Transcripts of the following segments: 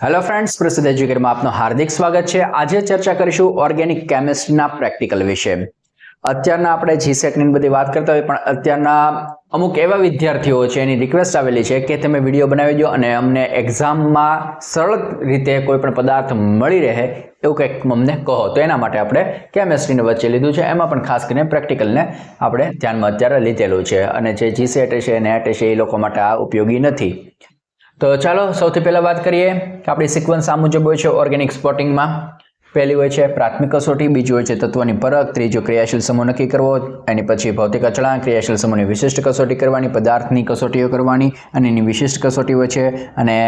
Hello friends પ્રસિદ્ધ એજ્યુકેટમાં આપનું હાર્દિક સ્વાગત છે. આજે ચર્ચા કરીશું ઓર્ગેનિક કેમિસ્ટ્રીના પ્રેક્ટિકલ વિશે. અત્યારના આપણે જીસેટની બધી વાત કરતા હોય, પણ અત્યારના અમુક એવા વિદ્યાર્થીઓ છે, એની રિક્વેસ્ટ આવેલી છે કે તમે વીડિયો બનાવી દો અને અમને એક્ઝામમાં સરળ રીતે કોઈ પણ પદાર્થ મળી રહે એવું કંઈક અમને કહો. તો એના માટે આપણે કેમેસ્ટ્રીને વચ્ચે લીધું છે. એમાં પણ ખાસ કરીને પ્રેક્ટિકલને આપણે ધ્યાનમાં અત્યારે લીધેલું છે. અને જે જીસેટ છે નેટ છે, એ લોકો માટે આ ઉપયોગી નથી. તો ચાલો સૌથી પહેલાં વાત કરીએ કે આપણી સિક્વન્સ આ મુજબ હોય છે ઓર્ગેનિક સ્પોટિંગમાં પહેલી હોય છે પ્રાથમિક કસોટી, બીજી હોય છે તત્વોની પરખ, ત્રીજો ક્રિયાશીલ સમૂહ નક્કી કરવો, એની પછી ભૌતિક અચળાંક, ક્રિયાશીલ સમૂહની વિશિષ્ટ કસોટી કરવાની, પદાર્થની કસોટીઓ કરવાની અને એની વિશિષ્ટ કસોટી હોય છે. અને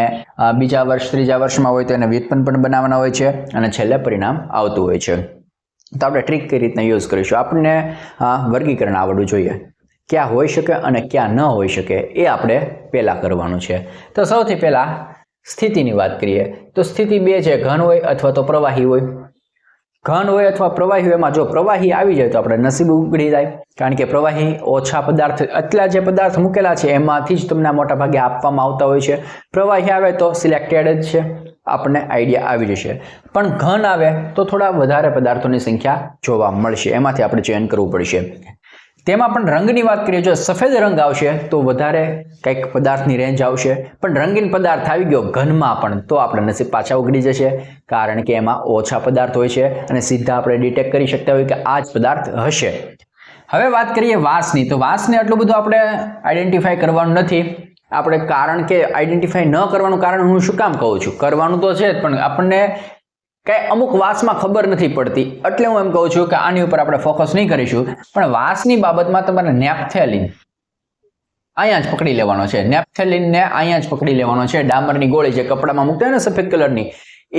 બીજા વર્ષ, ત્રીજા વર્ષમાં હોય તો એને વ્યુત્પન્ન પણ બનાવવાના હોય છે અને છેલ્લે પરિણામ આવતું હોય છે. તો આપણે ટ્રીક કઈ રીતના યુઝ કરીશું? આપણને વર્ગીકરણ આવડવું જોઈએ. ક્યાં હોઈ શકે અને ક્યાં ન હોઈ શકે એ આપણે પહેલાં કરવાનું છે. તો સૌથી પહેલાં સ્થિતિની વાત કરીએ. તો સ્થિતિ બે છે, ઘન હોય અથવા તો પ્રવાહી હોય. ઘન હોય અથવા પ્રવાહી હોય, એમાં જો પ્રવાહી આવી જાય તો આપણે નસીબ ઉગડી જાય. કારણ કે પ્રવાહી ઓછા પદાર્થ, એટલા જે પદાર્થ મૂકેલા છે, એમાંથી જ તમને મોટા ભાગે આપવામાં આવતા હોય છે. પ્રવાહી આવે તો સિલેક્ટેડ જ છે. આપણને આઈડિયા આવી જશે. પણ ઘન આવે તો થોડા વધારે પદાર્થોની સંખ્યા જોવા મળશે. એમાંથી આપણે ચયન કરવું પડશે. તેમાં પણ રંગની વાત કરીએ, જો સફેદ રંગ આવશે, તો વધારે કંઈક પદાર્થની રેન્જ આવશે. પણ રંગીન પદાર્થ આવી ગયો ઘનમાં પણ, તો આપણે નસીબ પાછા ઉગડી જશે. કારણ કે એમાં ઓછા પદાર્થ હોય છે અને સીધા આપણે ડિટેક્ટ કરી શકતા હોય કે આ જ પદાર્થ હશે. હવે વાત કરીએ વાસની. તો વાસને આટલું બધું આપણે આઈડેન્ટિફાઈ કરવાનું નથી. આપણે કારણ કે આઈડેન્ટિફાઈ ન કરવાનું કારણ હું શું કામ કહું છું? કરવાનું તો છે જ, પણ આપણને કાંઈ અમુક વાસમાં ખબર નથી પડતી. એટલે હું એમ કહું છું કે આની ઉપર આપણે ફોકસ નહીં કરીશું. પણ વાસની બાબતમાં તમારે નેપથેલિન અહીંયા જ પકડી લેવાનો છે. નેપથેલિનને અહીંયા જ પકડી લેવાનો છે. ડામરની ગોળી જે કપડામાં મૂકતા ને સફેદ કલરની,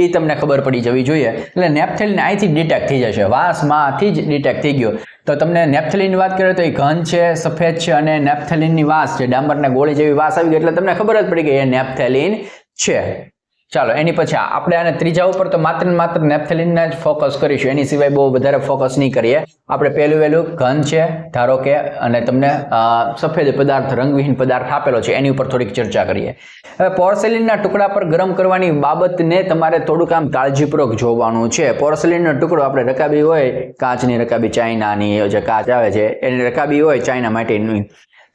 એ તમને ખબર પડી જવી જોઈએ. એટલે નેપથેલિન અહીંથી ડિટેક્ટ થઈ જશે. વાસમાંથી જ ડિટેક્ટ થઈ ગયો. તો તમને નેપથેલિનની વાત કરીએ તો એ ઘન છે, સફેદ છે અને નેપથેલિનની વાસ છે. ડામરના ગોળી જેવી વાસ આવી ગઈ. એટલે તમને ખબર જ પડી ગઈ એ નેપથેલિન છે. ચાલો, એની પછી આપણે આને ત્રીજા ઉપર તો માત્ર ને માત્ર નેપ્થેલિનના જ ફોકસ કરીશું. એની સિવાય બહુ વધારે ફોકસ નહીં કરીએ. આપણે પહેલું વહેલું ઘન છે, ધારો કે, અને તમને સફેદ પદાર્થ, રંગવિહીન પદાર્થ આપેલો છે. એની ઉપર થોડીક ચર્ચા કરીએ. હવે પોર્સેલિનના ટુકડા પર ગરમ કરવાની બાબતને તમારે થોડુંક આમ કાળજીપૂર્વક જોવાનું છે. પોર્સેલિનનો ટુકડો આપણે રકાબી હોય, કાચની રકાબી ચાઇનાની જે કાચ આવે છે, એની રકાબી હોય, ચાઇના માટેની.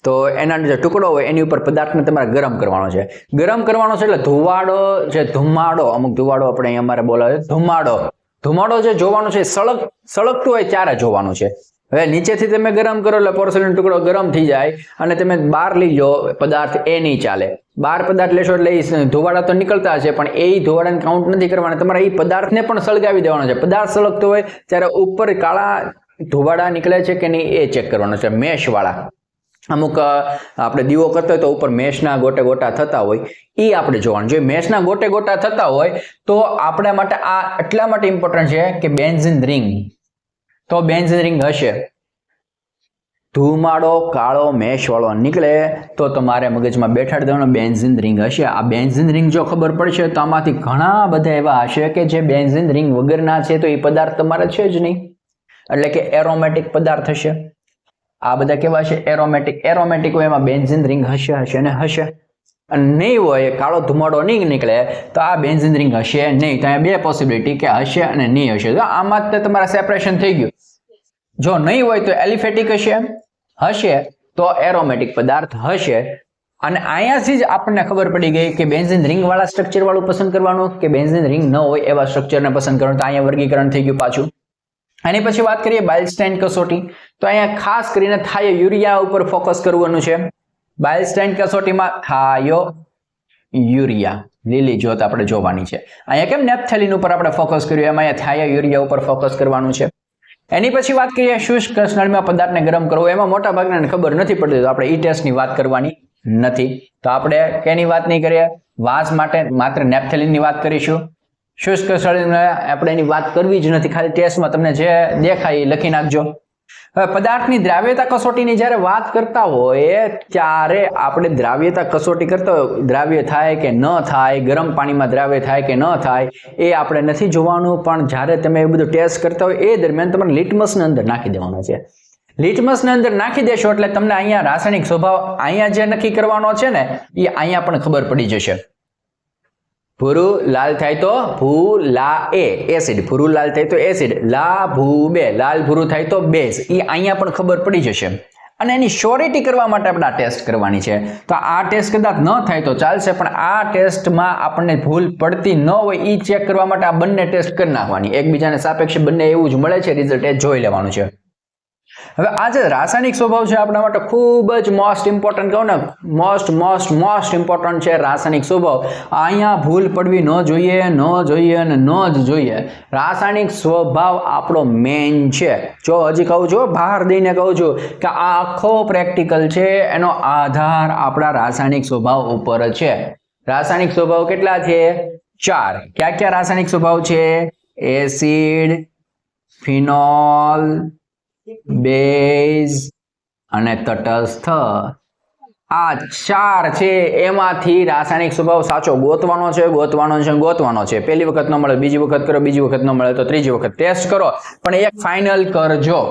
તો એના જે ટુકડો હોય, એની ઉપર પદાર્થને તમારે ગરમ કરવાનો છે. ગરમ કરવાનો છે એટલે ધુવાડો જે ધુમાડો અમુક ધુવાડો આપણે અહીં અમારે બોલાવે ધુમાડો ધુમાડો જે જોવાનો છે સળગ, સળગતું હોય ત્યારે જોવાનું છે. હવે નીચેથી તમે ગરમ કરો એટલે પોર્સેલિન ટુકડો ગરમ થઈ જાય અને તમે બહાર લીજો પદાર્થ એ નહીં ચાલે. બહાર પદાર્થ લેશો એટલે એ ધુવાડા તો નીકળતા હશે, પણ એ ધુવાડાને કાઉન્ટ નથી કરવાના. તમારે એ પદાર્થને પણ સળગાવી દેવાનો છે. પદાર્થ સળગતો હોય ત્યારે ઉપર કાળા ધુવાડા નીકળે છે કે નહીં એ ચેક કરવાનો છે, મેશવાળા. અમુક આપણે દીવો કરતો હોય તો ઉપર મેષના ગોટે ગોટા થતા હોય એ આપણે જોવાનું. જોઈએ મેષના ગોટે ગોટા થતા હોય, તો આપણા માટે આ એટલા માટે ઇમ્પોર્ટન્ટ છે કે બેન્ઝિન રિંગ. તો બેન્ઝિન રિંગ હશે. ધુમાડો, કાળો મેષવાળો નીકળે, તો તમારે મગજમાં બેઠાડી દેવાનો બેન્ઝિન રિંગ હશે. આ બેન્ઝિન રિંગ જો ખબર પડશે, તો આમાંથી ઘણા બધા એવા હશે કે જે બેન્ઝિન રિંગ વગરના છે, તો એ પદાર્થ તમારે છે જ નહીં. એટલે કે એરોમેટિક પદાર્થ હશે. આ બધા કેવા છે? એરોમેટિક એરોમેટિક હોય એમાં બેન્ઝિન રિંગ હશે હશે ને હશે. અને નહીં હોય, કાળો ધુમાડો નહીં નીકળે, તો આ બેન્ઝિન રિંગ હશે નહીં. તો અહીંયા બે પોસિબિલિટી કે હશે અને નહીં હશે. તો આમાં જ તમારા સેપરેશન થઈ ગયું. જો નહીં હોય તો એલિફેટિક હશે હશે તો એરોમેટિક પદાર્થ હશે. અને અહીંયાથી જ આપણને ખબર પડી ગઈ કે બેન્ઝિન રિંગ વાળા સ્ટ્રક્ચર વાળું પસંદ કરવાનું, કે બેન્ઝિન રિંગ ન હોય એવા સ્ટ્રક્ચરને પસંદ કરવાનું. તો અહીંયા વર્ગીકરણ થઈ ગયું પાછું. એની પછી વાત કરીએ બાઇલસ્ટાઇન કસોટી. તો અહીંયા ખાસ કરીને થાયો યુરિયા ઉપર ફોકસ કરવાનું છે. બાઇલસ્ટાઇન કસોટીમાં થાયો યુરિયા. લીલી જોત આપણે જોવાની છે. અહીંયા કેમ નેપથેલિન ઉપર આપણે ફોકસ કર્યું? એમાં અહીંયા થાયો યુરિયા ઉપર ફોકસ કરવાનું છે. એની પછી વાત કરીએ શુષ્ક નળીમાં પદાર્થને ગરમ કરવો. એમાં મોટા ભાગના ખબર નથી પડતી, તો આપણે ઈ ટેસ્ટની વાત કરવાની નથી. તો આપણે કેની વાત નહીં કરીએ? વાસ માટે માત્ર નેપથેલિનની વાત કરીશું. શુષ્ક શરીરને આપણે એની વાત કરવી જ નથી. ખાલી ટેસ્ટમાં તમને જે દેખાય એ લખી નાખજો. હવે પદાર્થની દ્રાવ્યતા કસોટીની જ્યારે વાત કરતા હોય, ત્યારે આપણે દ્રાવ્યતા કસોટી કરતા હોય, દ્રાવ્ય થાય કે ન થાય, ગરમ પાણીમાં દ્રાવ્ય થાય કે ન થાય, એ આપણે નથી જોવાનું. પણ જ્યારે તમે એ બધું ટેસ્ટ કરતા હોય, એ દરમિયાન તમારે લિટમસની અંદર નાખી દેવાનો છે. લિટમસની અંદર નાખી દેશો એટલે તમને અહીંયા રાસાયણિક સ્વભાવ અહીંયા જે નક્કી કરવાનો છે ને, એ અહીંયા પણ ખબર પડી જશે. ભૂરું લાલ થાય તો ભૂલા એ એસિડ, ભૂરું લાલ થાય તો એસિડ લા ભૂ બે લાલ ભૂરું થાય તો બેઝ. એ અહીંયા પણ ખબર પડી જશે. અને એની શ્યોરિટી કરવા માટે આપણે આ ટેસ્ટ કરવાની છે. તો આ ટેસ્ટ કદાચ ન થાય તો ચાલશે, પણ આ ટેસ્ટમાં આપણને ભૂલ પડતી ન હોય એ ચેક કરવા માટે આ બંને ટેસ્ટ કરી નાખવાની. એકબીજાને સાપેક્ષે બંને એવું જ મળે છે રિઝલ્ટ એ જોઈ લેવાનું છે. હવે આ જે રાસાયણિક સ્વભાવ છે આપણા માટે ખૂબ જ મોસ્ટ ઇમ્પોર્ટન્ટ કહું ને મોસ્ટ મોસ્ટ મોસ્ટ ઇમ્પોર્ટન્ટ છે રાસાયણિક સ્વભાવ. અહીંયા ભૂલ પડવી ન જોઈએ ન જોઈએ અને ન જ જોઈએ. રાસાયણિક સ્વભાવ આપણો મેઇન છે. જો હજી કહું છું, બહાર દઈને કહું છું કે આ આખો પ્રેક્ટિકલ છે, એનો આધાર આપણા રાસાયણિક સ્વભાવ ઉપર છે. રાસાયણિક સ્વભાવ કેટલા છે? ચાર. ક્યાં ક્યાં રાસાયણિક સ્વભાવ છે? એસિડ, ફિનોલ બેઝ અને તટસ્થ આ ચાર છે, એમાંથી રાસાયણિક સ્વભાવ સાચો ગોતવાનો છે ગોતવાનો છે ગોતવાનો છે. પહેલી વખત ન મળે, બીજી વખત કરો, બીજી વખત ન મળે, તો ત્રીજી વખત ટેસ્ટ કરો. પણ એક ફાઇનલ કરજો.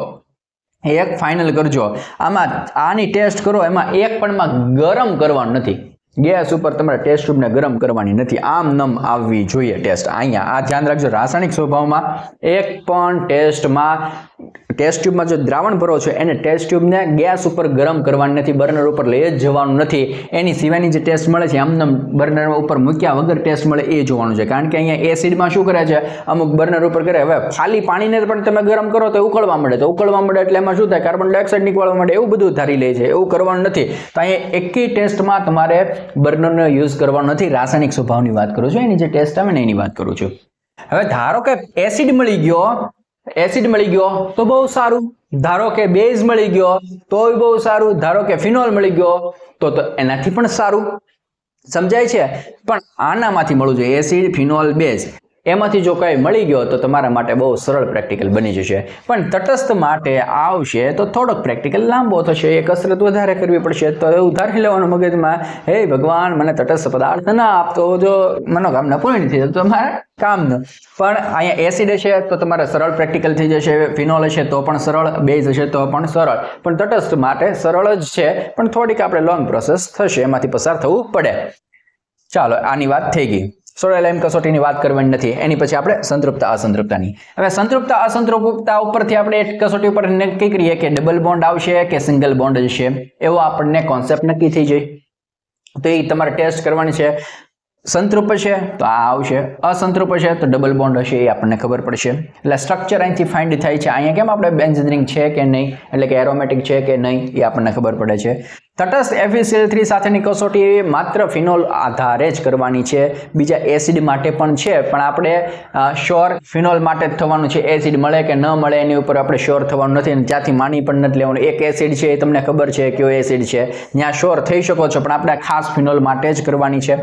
એક ફાઇનલ કરજો. આમાં આની ટેસ્ટ કરો, એમાં એક પણ ગરમ કરવાનું નથી. ગેસ ઉપર તમારે ટેસ્ટ ટ્યુબને ગરમ કરવાની નથી. આમ નમ આવવી જોઈએ ટેસ્ટ અહીંયા આ ધ્યાન રાખજો. રાસાયણિક સ્વભાવમાં એક પણ ટેસ્ટમાં ટેસ્ટ ટ્યુબમાં જો દ્રાવણ ભરો છો, એને ટેસ્ટ ટ્યુબને ગેસ ઉપર ગરમ કરવાની નથી બર્નર ઉપર લઈ જ જવાનું નથી. એની સિવાયની જે ટેસ્ટ મળે છે આમને બર્નર ઉપર મૂક્યા વગર ટેસ્ટ મળે એ જોવાનું છે. કારણ કે અહીંયા એસિડમાં શું કરે છે? અમુક બર્નર ઉપર કરે. હવે ખાલી પાણીને પણ તમે ગરમ કરો તો ઉકળવા મળે તો ઉકળવા મળે એટલે એમાં શું થાય? કાર્બન ડાયોક્સાઇડ નીકળવા મળે એવું બધું ધારી લે છે. એવું કરવાનું નથી. તો અહીંયા એકી ટેસ્ટમાં તમારે બર્નરનો યુઝ કરવાનો નથી. રાસાયણિક સ્વભાવની વાત કરું છું. એની જે ટેસ્ટ ને એની વાત કરું છું. હવે ધારો કે એસિડ મળી ગયો એસિડ મળી ગયો, તો બહુ સારું. ધારો કે બેઝ મળી ગયો, તોય બહુ સારું. ધારો કે ફિનોલ મળી ગયો, તો તો એનાથી પણ સારું. સમજાય છે? પણ આનામાંથી મળવું જોઈએ, એસિડ, ફિનોલ, બેઝ. એમાંથી જો કંઈ મળી ગયો તો તમારા માટે બહુ સરળ પ્રેક્ટિકલ બની જશે. પણ તટસ્થ માટે આવશે તો થોડોક પ્રેક્ટિકલ લાંબો થશે. એ કસરત વધારે કરવી પડશે તો એવું ધારી લેવાનું મગજમાં, હે ભગવાન, મને તટસ્થ પદાર્થ ના આપતો, જો મનોકામના પૂર્ણ થઈ તમારે કામ ન પણ અહીંયા એસિડ હશે તો તમારે સરળ પ્રેક્ટિકલ થઈ જશે. ફિનોલ હશે તો પણ સરળ, બેઝ હશે તો પણ સરળ. પણ તટસ્થ માટે સરળ જ છે. પણ થોડીક આપણે લોંગ પ્રોસેસ થશે. એમાંથી પસાર થવું પડે. ચાલો, આની વાત થઈ ગઈ. સોડેલાઇમ કસોટીની વાત કરવાની નથી. એની પછી આપણે સંતૃપ્તા અસંતૃપ્તાની. હવે સંતૃપ્તા અસંતૃપ્તા ઉપરથી આપણે કસોટી ઉપર નક્કી કરીએ કે ડબલ બોન્ડ આવશે કે સિંગલ બોન્ડ જ એવો આપણને કોન્સેપ્ટ નક્કી થઈ જાય. તો એ તમારે ટેસ્ટ કરવાની છે. સંતૃપ છે તો આ આવશે. અસંતૃપ છે તો ડબલ બોન્ડ હશે એ આપણને ખબર પડશે. એટલે સ્ટ્રક્ચર અહીંથી ફાઇન્ડ થાય છે. અહીંયા કેમ આપણે બેન્ઝિન છે કે નહીં? એટલે કે એરોમેટિક છે કે નહીં? એ આપણને ખબર પડે છે. તટસ્થ એફીસીએલ થ્રી સાથેની કસોટી માત્ર ફિનોલ આધારે જ કરવાની છે. બીજા એસિડ માટે પણ છે, પણ આપણે શ્યોર ફિનોલ માટે જ થવાનું છે. એસિડ મળે કે ન મળે એની ઉપર આપણે શ્યોર થવાનું નથી અને ત્યાંથી માની પણ નથી લેવાનું. એક એસિડ છે એ તમને ખબર છે કયો એસિડ છે. ત્યાં શ્યોર થઈ શકો છો, પણ આપણે ખાસ ફિનોલ માટે જ કરવાની છે.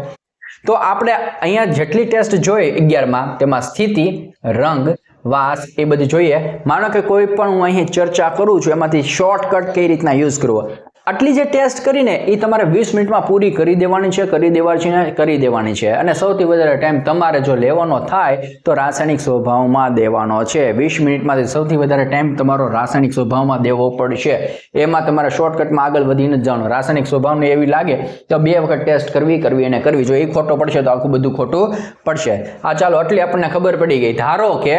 તો આપણે અહીંયા જેટલી ટેસ્ટ જોઈ અગિયારમાં, તેમાં સ્થિતિ, રંગ, વાસ એ બધું જોઈએ. માનો કે કોઈ પણ હું અહીં ચર્ચા કરું છું, એમાંથી શોર્ટકટ કઈ રીતના યુઝ કરવો? આટલી જે ટેસ્ટ કરીને એ તમારે વીસ મિનિટમાં પૂરી કરી દેવાની છે, કરી દેવાની છે, કરી દેવાની છે. અને સૌથી વધારે ટાઈમ તમારે જો લેવાનો થાય તો રાસાયણિક સ્વભાવમાં દેવાનો છે. વીસ મિનિટમાંથી સૌથી વધારે ટાઈમ તમારો રાસાયણિક સ્વભાવમાં દેવો પડશે. એમાં તમારે શોર્ટકટમાં આગળ વધીને જ જવાનું. રાસાયણિક સ્વભાવને એવી લાગે તો બે વખત ટેસ્ટ કરવી કરવી અને કરવી. જો એ ખોટો પડશે તો આખું બધું ખોટું પડશે. આ ચાલો, આટલી આપણને ખબર પડી ગઈ. ધારો કે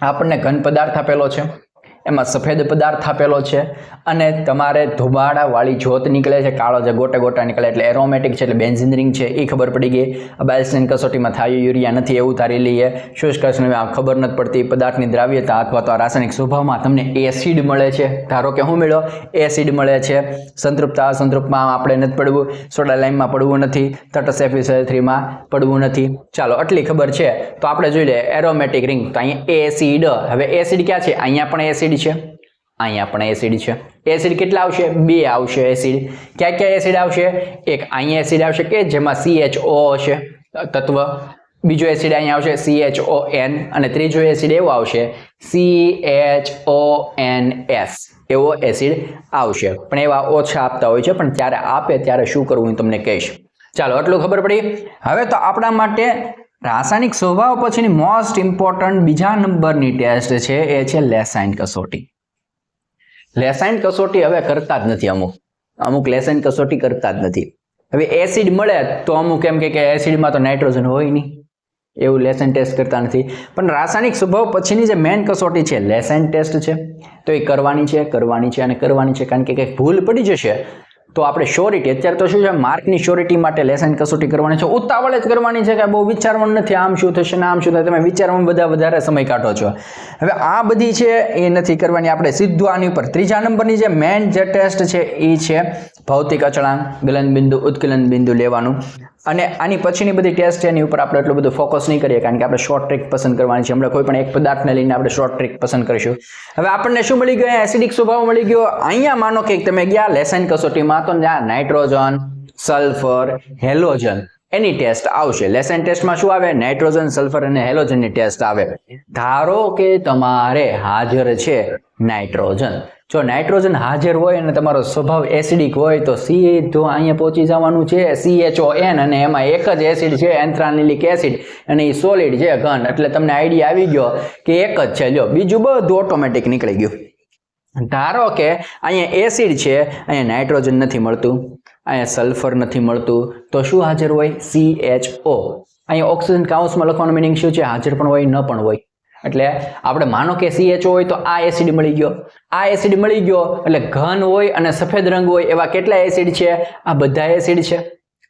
આપણને ઘન પદાર્થ આપેલો છે. એમાં સફેદ પદાર્થ આપેલો છે અને તમારે ધુમાડાવાળી જ્યોત નીકળે છે, કાળો જે ગોટા ગોટા નીકળે એટલે એરોમેટિક છે, એટલે બેન્ઝિન રિંગ છે એ ખબર પડી ગઈ. બાયસ્ટિન કસોટીમાં થાય, યુરિયા નથી એવું ધારી લઈએ. શુષ્ક ખબર નથી પડતી. પદાર્થની દ્રાવ્યતા અથવા તો રાસાયણિક સ્વભાવમાં તમને એસિડ મળે છે. ધારો કે શું મેળો એસિડ મળે છે. સંતૃપ્તા અસંતૃપ્તમાં આપણે નથી પડવું. સોડા લાઇનમાં પડવું નથી. તટસ એફિસર થ્રીમાં પડવું નથી. ચાલો, આટલી ખબર છે. તો આપણે જોઈ લઈએ એરોમેટિક રિંગ તો અહીંયા એસિડ હવે એસિડ ક્યાં છે? અહીંયા પણ એસિડ છે? અહીંયા પણ એસિડ છે. એસિડ કેટલા આવશે? બે આવશે એસિડ. ક્યાં ક્યાં એસિડ આવશે? એક અહીંયા એસિડ આવશે કે જેમાં CHO હશે. તત્વ. બીજો એસિડ અહીંયા આવશે સીએચઓ એન અને ત્રીજો એસિડ એવો આવશે સી એચઓએન એસ એવો એસિડ આવશે. પણ એવા ઓછા આપતા હોય છે. પણ ત્યારે આપે ત્યારે શું કરવું હું તમને કહીશ. ચાલો, આટલું ખબર પડી. હવે તો આપણા માટે રાસાયણિક સ્વભાવ પછીની મોસ્ટ ઇમ્પોર્ટન્ટ બીજા નંબરની ટેસ્ટ છે, એ છે લેસાઇન કસોટી. લેસાઇન કસોટી હવે કરતા જ નથી અમુક. અમુક લેસાઇન કસોટી કરતા જ નથી. હવે એસિડ મળે તો અમુક એમ કે એસિડમાં તો નાઇટ્રોજન હોય નહીં. એવું લેસન ટેસ્ટ કરતા નથી. પણ રાસાયણિક સ્વભાવ પછીની જે મેન કસોટી છે લેસન ટેસ્ટ છે, તો એ કરવાની છે કરવાની છે અને કરવાની છે. કારણ કે કંઈક ભૂલ પડી જશે તો આપણે શ્યોરિટી અત્યારે તો શું છે માર્કની શ્યોરિટી માટે લેસન કસોટી કરવાની છે. ઉતાવળે જ કરવાની છે કે બહુ વિચારવાનું નથી, આમ શું થશે ને આમ શું થશે તમે વિચારવામાં બધા વધારે સમય કાઢો છો. હવે આ બધી છે, એ નથી કરવાની. આપણે સીધું આની ઉપર ત્રીજા નંબરની જે મેન જે ટેસ્ટ છે, એ છે ભૌતિક અચળાંક ગલન બિંદુ ઉત્કલન બિંદુ લેવાનું. અને આની પછીની બધી ટેસ્ટ છે, એની ઉપર આપણે એટલું બધું ફોકસ નહીં કરીએ, કારણ કે આપણે શોર્ટ ટ્રીક પસંદ કરવાની છે. હમણાં કોઈ પણ એક પદાર્થને લઈને આપણે શોર્ટ ટ્રીક પસંદ કરીશું. હવે આપણને શું મળી ગયું? એસિડિક સ્વભાવ મળી ગયો. અહીંયા માનો કે તમે ગયા, લેસન કસોટીમાં, તો ત્યાં નાઇટ્રોજન સલ્ફર હેલોજન એની ટેસ્ટ આવશે. લેસન ટેસ્ટમાં શું આવે? નાઇટ્રોજન સલ્ફર અને હેલોજનની ટેસ્ટ આવે. ધારો કે તમારે હાજર છે નાઇટ્રોજન જો નાઇટ્રોજન હાજર હોય અને તમારો સ્વભાવ એસિડિક હોય, તો સીધું અહીંયા પહોંચી જવાનું છે. CHON અને એમાં એક જ એસિડ છે એન્થ્રાનિલિક એસિડ અને એ સોલિડ છે, ઘન. એટલે તમને આઈડિયા આવી ગયો કે એક જ છે. લ્યો, બીજું બધું ઓટોમેટિક નીકળી ગયું. ધારો કે અહીંયા એસિડ છે, અહીંયા નાઇટ્રોજન નથી મળતું. અહીંયા સલ્ફર નથી મળતું. તો શું હાજર હોય? સી એચ ઓ અહીંયા ઓક્સિજન કાઉન્સમાં લખવાનું મિનિંગ શું છે? હાજર પણ હોય, ન પણ હોય. એટલે આપણે માનો કે સી એચ હોય તો આ એસિડ મળી ગયો. આ એસિડ મળી ગયો એટલે ઘન હોય અને સફેદ રંગ હોય એવા કેટલા એસિડ છે? આ બધા એસિડ છે.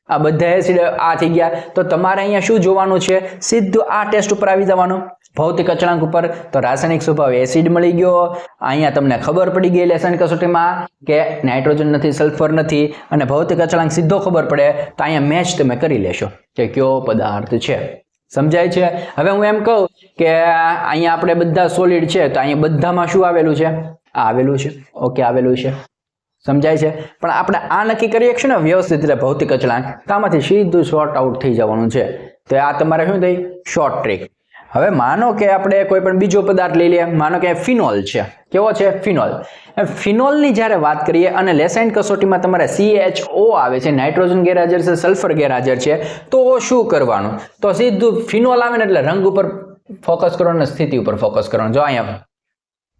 આ બધા એસિડ આ થઈ ગયા. તો તમારે અહીંયા શું જોવાનું છે? સીધું આ ટેસ્ટ ઉપર આવી જવાનું. ભૌતિક અચળાંક ઉપર. તો રાસાયણિક સ્વભાવ એસિડ મળી ગયો. અહીંયા તમને ખબર પડી ગઈ લેસન કસોટીમાં કે નાઇટ્રોજન નથી સલ્ફર નથી અને ભૌતિક અચળાંક સીધો ખબર પડે તો અહીંયા મેચ તમે કરી લેશો કે કયો પદાર્થ છે. સમજાય છે? હવે હું એમ કહું કે અહીંયા આપણે બધા સોલિડ છે તો અહીંયા બધામાં શું આવેલું છે? આ આવેલું છે. ઓકે, આવેલું છે. સમજાય છે? પણ આપણે આ નક્કી કરીએ છીએ ને, વ્યવસ્થિત રીતે ભૌતિક અચળાંક તો આમાંથી સીધું શોર્ટ આઉટ થઈ જવાનું છે. તો આ તમારે શું થઈ? શોર્ટ ટ્રીક હવે માનો કે આપણે કોઈ પણ બીજો પદાર્થ લઈ લઈએ. માનો કે ફિનોલ છે. કેવો છે? ફિનોલ. ફિનોલની જ્યારે વાત કરીએ અને લેસાઇન કસોટીમાં તમારે CHO આવે છે, નાઇટ્રોજન ગેરહાજર છે, સલ્ફર ગેરહાજર છે, તો શું કરવાનું? તો સીધું ફિનોલ આવે ને એટલે રંગ ઉપર ફોકસ કરવાનું સ્થિતિ ઉપર ફોકસ કરવાનું. જો અહીંયા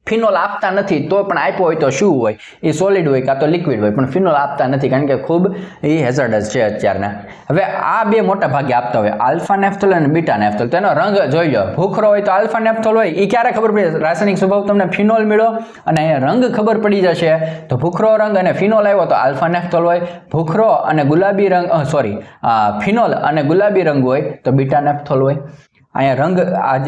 ફિનોલ આપતા નથી, તો પણ આપ્યો હોય તો શું હોય? એ સોલિડ હોય કાં તો લિક્વિડ હોય, પણ ફિનોલ આપતા નથી, કારણ કે ખૂબ એ હેઝર્ડસ છે અત્યારના. હવે આ બે મોટા ભાગે આપતા હોય, આલ્ફા નેફ્થોલ અને બીટા નેફ્થોલ. તેનો રંગ જોઈ લો, ભૂખરો હોય તો આલ્ફા નેફ્થોલ હોય એ ક્યારે ખબર પડે? રાસાયણિક સ્વભાવ તમને ફિનોલ મળ્યો અને અહીંયા રંગ ખબર પડી જશે. તો ભૂખરો રંગ અને ફિનોલ આવ્યો તો આલ્ફા નેફ્થોલ હોય, ભૂખરો અને ગુલાબી રંગ સોરી ફિનોલ અને ગુલાબી રંગ હોય તો બીટા નેફ્થોલ હોય. અહીંયા રંગ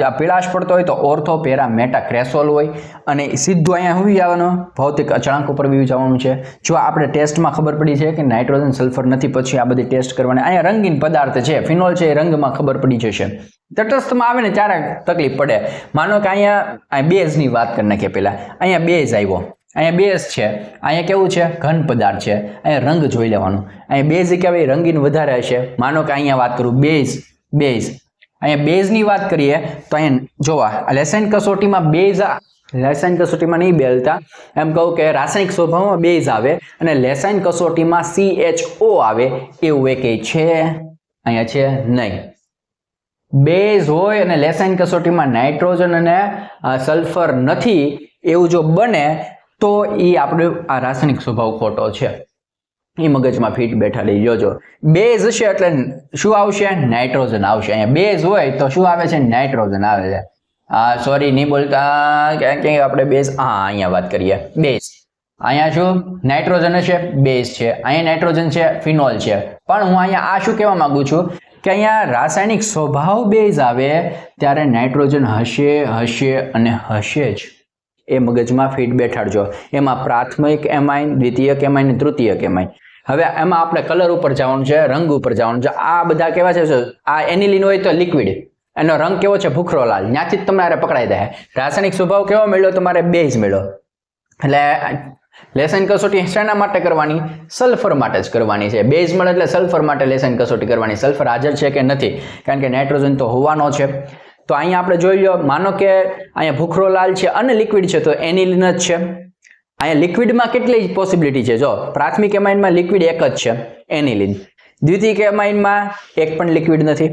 આ પીળાશ પડતો હોય તો ઓર્થો, પેરા, મેટા, ક્રેસોલ હોય. અને સીધું અહીંયા શું જવાનું ભૌતિક અચળાંક ઉપર બી જવાનું છે. જો આપણે ટેસ્ટમાં ખબર પડી છે કે નાઇટ્રોજન, સલ્ફર નથી, પછી આ બધી ટેસ્ટ કરવાની. અહીંયા રંગીન પદાર્થ છે. ફિનોલ છે એ રંગમાં ખબર પડી જશે. તટસ્થમાં આવે ને ત્યારે તકલીફ પડે. માનો કે અહીંયા અહીં બેઝની વાત કરી નાખીએ પહેલાં. અહીંયા બેઝ આવ્યો. અહીંયા બેઝ છે. અહીંયા કેવું છે? ઘન પદાર્થ છે. અહીંયા રંગ જોઈ લેવાનું. અહીંયા બેઝ કહેવાય રંગીન વધારે હશે. માનો કે અહીંયા વાત કરું, બેઝ બેઝ. અહીંયા બેઝની વાત કરીએ તો અહીંયા જોવા લેસન કસોટીમાં બેઝ લેસન કસોટીમાં નહીં બેલતા. એમ કહું કે રાસાયણિક સ્વભાવમાં બેઝ આવે અને લેસાઇન કસોટીમાં CHO આવે એવું એ કંઈ છે? અહીંયા છે નહીં. બેઝ હોય અને લેસાઇન કસોટીમાં નાઇટ્રોજન અને સલ્ફર નથી એવું જો બને તો એ આપણો આ રાસાયણિક સ્વભાવ ખોટો છે. એ મગજમાં ફીટ બેઠા લઈ જોજો બેઝ હશે એટલે શું આવશે? નાઇટ્રોજન આવશે. અહીંયા બેઝ હોય તો શું આવે છે? નાઇટ્રોજન આવે છે. હા સોરી નહીં બોલતા. ક્યાંક ક્યાંક આપણે બેઝ? હા, અહીંયા વાત કરીએ. બેઝ. અહીંયા શું? નાઇટ્રોજન હશે બેઝ છે. અહીંયા નાઇટ્રોજન છે, ફિનોલ છે. પણ હું અહીંયા આ શું કહેવા માગું છું? કે અહીંયા રાસાયણિક સ્વભાવ બેઝ આવે ત્યારે નાઇટ્રોજન હશે હશે અને હશે જ. એ મગજમાં ફીટ બેઠાડજો. એમાં પ્રાથમિક એમાઇન, દ્વિતીયક એમાઇન તૃતીય એમાઇન. હવે એમાં આપણે કલર ઉપર જવાનું છે, રંગ ઉપર જવાનું છે. આ બધા કેવા છે? આ એનિલિન હોય તો લિક્વિડ એનો રંગ કેવો છે? ભૂખરો લાલ. ત્યાંથી જ તમારે પકડાઈ દે. રાસાયણિક સ્વભાવ કેવો મળ્યો? તમારે બેઝ મળ્યો. એટલે લેસન કસોટી શેના માટે કરવાની? સલ્ફર માટે જ કરવાની છે. બેઝ મળે એટલે સલ્ફર માટે લેસન કસોટી કરવાની. સલ્ફર હાજર છે કે નથી? કારણ કે નાઇટ્રોજન તો હોવાનો છે. તો અહીંયા આપણે જોઈ લો માનો કે અહીંયા ભૂખરો લાલ છે અને લિક્વિડ છે, તો એનિલિન જ છે. અહીંયા લિક્વિડમાં કેટલી પોસિબિલિટી છે? જો, પ્રાથમિક એમાઇનમાં લિક્વિડ એક જ છે એનિલિન દ્વિતીય એમાઇનમાં એક પણ લિક્વિડ નથી.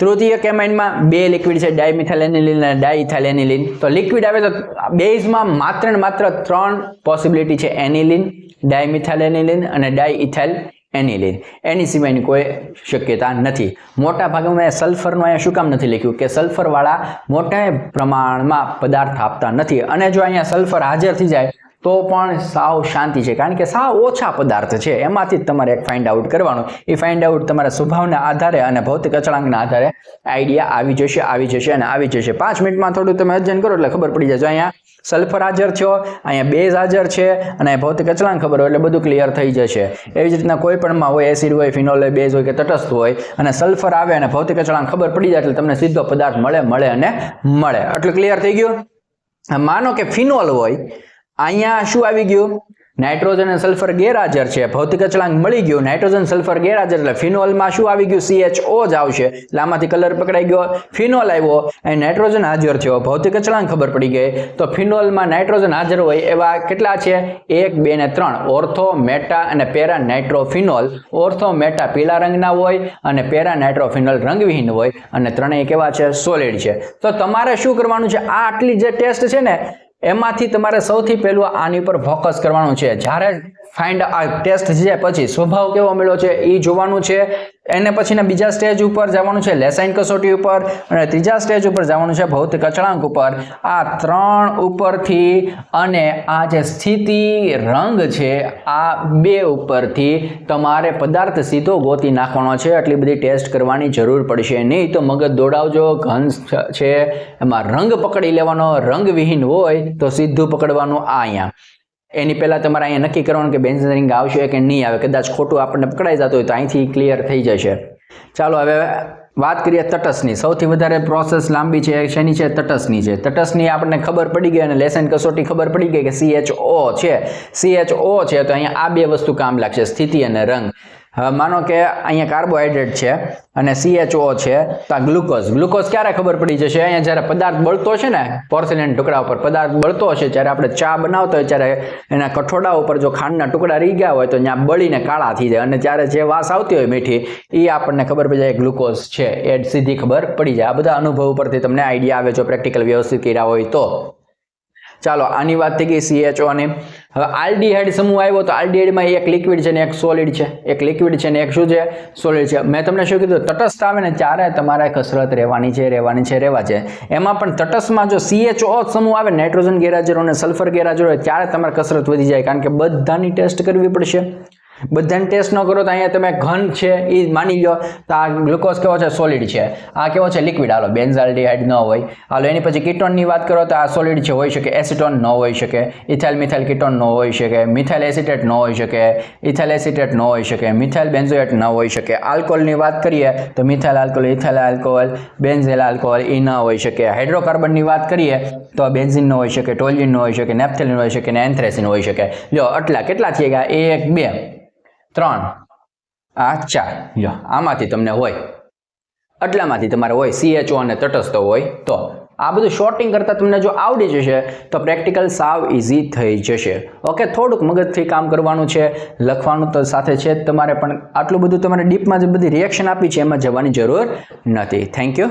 તૃતીય કેમાઇનમાં બે લિક્વિડ છે ડાયમિથાઇલ એનિલિન અને ડાયથાલ એનિલિન તો લિક્વિડ આવે તો બેઝમાં માત્ર ને માત્ર ત્રણ પોસિબિલિટી છે એનિલિન ડાયમિથાઇલ એનિલિન અને ડાયઇથાઇલ એનિલિન એની સિવાયની કોઈ શક્યતા નથી. મોટા ભાગમાં સલ્ફરનું અહીંયા શું કામ નથી લખ્યું? કે સલ્ફરવાળા મોટા પ્રમાણમાં પદાર્થ આપતા નથી. અને જો અહીંયા સલ્ફર હાજર થઈ જાય તો પણ સાવ શાંતિ છે. કારણ કે સાવ ઓછા પદાર્થ છે. એમાંથી જ તમારે એક ફાઇન્ડ આઉટ કરવાનું. એ ફાઇન્ડ આઉટ તમારા સ્વભાવના આધારે અને ભૌતિક અચળાંકના આધારે આઈડિયા આવી જશે આવી જશે અને આવી જશે. પાંચ મિનિટમાં થોડું તમે અધ્યયન કરો એટલે ખબર પડી જાય. જો અહીંયા સલ્ફર હાજર છો, અહીંયા બેઝ હાજર છે અને ભૌતિક અચળાંક ખબર હોય એટલે બધું ક્લિયર થઈ જશે. એવી જ રીતના કોઈ પણમાં હોય એસિડ હોય ફિનોલ હોય બેઝ હોય કે તટસ્થ હોય અને સલ્ફર આવે અને ભૌતિક અચળાંક ખબર પડી જાય એટલે તમને સીધો પદાર્થ મળે મળે અને મળે. એટલે ક્લિયર થઈ ગયું? માનો કે ફિનોલ હોય અહીંયા શું આવી ગયું? નાઇટ્રોજન અને સલ્ફર ગેરહાજર છે. ભૌતિક અચળાંક મળી ગયું. નાઇટ્રોજન સલ્ફર ગેરહાજર એટલે ફિનોલમાં શું આવી ગયું? સીએચઓ જ આવશે. એટલે આમાંથી કલર પકડાઈ ગયો. ફિનોલ આવ્યો. અને નાઇટ્રોજન હાજર થયો ભૌતિક અચળાંક ખબર પડી ગઈ. તો ફિનોલમાં નાઇટ્રોજન હાજર હોય એવા કેટલા છે? એક, બે ને ત્રણ. ઓર્થો મેટા અને પેરા નાઇટ્રોફિનોલ ઓર્થો મેટા પીળા રંગના હોય અને પેરા નાઇટ્રોફિનોલ રંગવિહીન હોય. અને ત્રણેય કેવા છે? સોલિડ છે. તો તમારે શું કરવાનું છે? આ આટલી જે ટેસ્ટ છે ને એમાંથી તમારે સૌથી પહેલું આની ઉપર ફોકસ કરવાનું છે. જ્યારે ફાઇન્ડ આ ટેસ્ટ છે પછી સ્વભાવ કેવો મળ્યો છે એ જોવાનું છે. એને પછીના બીજા સ્ટેજ ઉપર જવાનું છે લેસાઇન કસોટી ઉપર. અને ત્રીજા સ્ટેજ ઉપર જવાનું છે, ભૌતિક અચળાંક ઉપર. આ ત્રણ ઉપરથી અને આ જે સ્થિતિ રંગ છે, આ બે ઉપરથી તમારે પદાર્થ સીધો ગોતી નાખવાનો છે. આટલી બધી ટેસ્ટ કરવાની જરૂર પડશે નહીં. તો મગજ દોડાવજો, ઘન છે, એમાં રંગ પકડી લેવાનો. રંગવિહીન હોય તો સીધું પકડવાનું આ અહીંયા. એની પહેલાં તમારે અહીંયા નક્કી કરવાનું કે બેન્ઝિન આવશે કે નહીં આવે. કદાચ ખોટું આપણને પકડાઈ જતું હોય તો અહીંથી ક્લિયર થઈ જશે. ચાલો હવે વાત કરીએ તટસ્થની. સૌથી વધારે પ્રોસેસ લાંબી છે, શેની છે? તટસ્થની છે. તટસ્થની આપણને ખબર પડી ગઈ અને લેસન કસોટી ખબર પડી ગઈ કે ઓ છે. CHO છે, તો અહીંયા આ બે વસ્તુ કામ લાગશે. સ્થિતિ અને રંગ. માનો કે અહીંયા કાર્બોહાઈડ્રેટ છે અને સીએચઓ છે, તો આ ગ્લુકોઝ. ગ્લુકોઝ ક્યારે ખબર પડી જશે? અહીંયા જ્યારે પદાર્થ બળતો છે ને, પોર્સેલિન ટુકડા ઉપર પદાર્થ બળતો હશે, જ્યારે આપણે ચા બનાવતો હોય, ત્યારે એના કઠોડા ઉપર જો ખાંડના ટુકડા રહી ગયા હોય, તો ત્યાં બળીને કાળા થઈ જાય. અને ત્યારે જે વાસ આવતી હોય મીઠી, એ આપણને ખબર પડી જાય ગ્લુકોઝ છે. એ સીધી ખબર પડી જાય. આ બધા અનુભવ ઉપરથી તમને આઈડિયા આવે જો પ્રેક્ટિકલ વ્યવસ્થિત કર્યા હોય તો. ચાલો, આની વાત થઈ ગઈ સીએચઓ અને હવે આલ્ડીહાઇડ સમૂહ આવ્યો તો આલ્ડીહાઇડમાં એક લિક્વિડ છે ને એક સોલિડ છે. એક લિક્વિડ છે ને એક શું છે? સોલિડ છે. મેં તમને શું કીધું? તટસ્થ આવે ને ચારે તમારે કસરત રહેવાની છે રહેવાની છે, રહેવા છે. એમાં પણ તટસ્થમાં જો સીએચઓ સમૂહ આવે, નાઇટ્રોજન ગેરહાજર અને સલ્ફર ગેરહાજર હોય, ત્યારે તમારે કસરત વધી જાય, કારણ કે બધાની ટેસ્ટ કરવી પડશે. બધાને ટેસ્ટ ન કરો તો અહીંયા તમે ઘન છે એ માની લો તો આ ગ્લુકોઝ કેવો છે? સોલિડ છે. આ કેવો છે? લિક્વિડ હાલો બેન્ઝાલ્ડીહાઇડ ન હોય. હાલો, એની પછી કીટોનની વાત કરો તો આ સોલિડ છે, હોઈ શકે. એસિટોન ન હોઈ શકે. ઇથાઇલ મિથાઇલ કિટોન ન હોઈ શકે. મિથાઇલ એસિટેટ ન હોઈ શકે. ઇથાઇલ એસિટેટ ન હોઈ શકે. મિથાઇલ બેન્ઝોએટ ન હોઈ શકે. આલ્કોહોલની વાત કરીએ તો methyl alcohol ethyl alcohol benzyl alcohol એ ન હોઈ શકે. હાઇડ્રોકાર્બનની વાત કરીએ તો બેન્ઝિન ન હોઈ શકે ટોલિન ન હોઈ શકે નેપ્થેલિન હોઈ શકે ને એન્થ્રેસિન હોઈ શકે. જો આટલા કેટલા થઈ ગયા એક, બે. ત્રણ. આ ચાર. જો આમાંથી તમને હોય. આટલામાંથી તમારે હોય સીએચઓ અને તટસ્થ હોય તો. આ બધું શોર્ટિંગ કરતાં તમને જો આવડી જશે, તો પ્રેક્ટિકલ સાવ ઇઝી થઈ જશે. ઓકે થોડુંક મગજથી કામ કરવાનું છે, લખવાનું તો સાથે છે તમારે, પણ આટલું બધું તમારે ડીપમાં જે બધી રિએક્શન આપી છે, એમાં જવાની જરૂર નથી. Thank you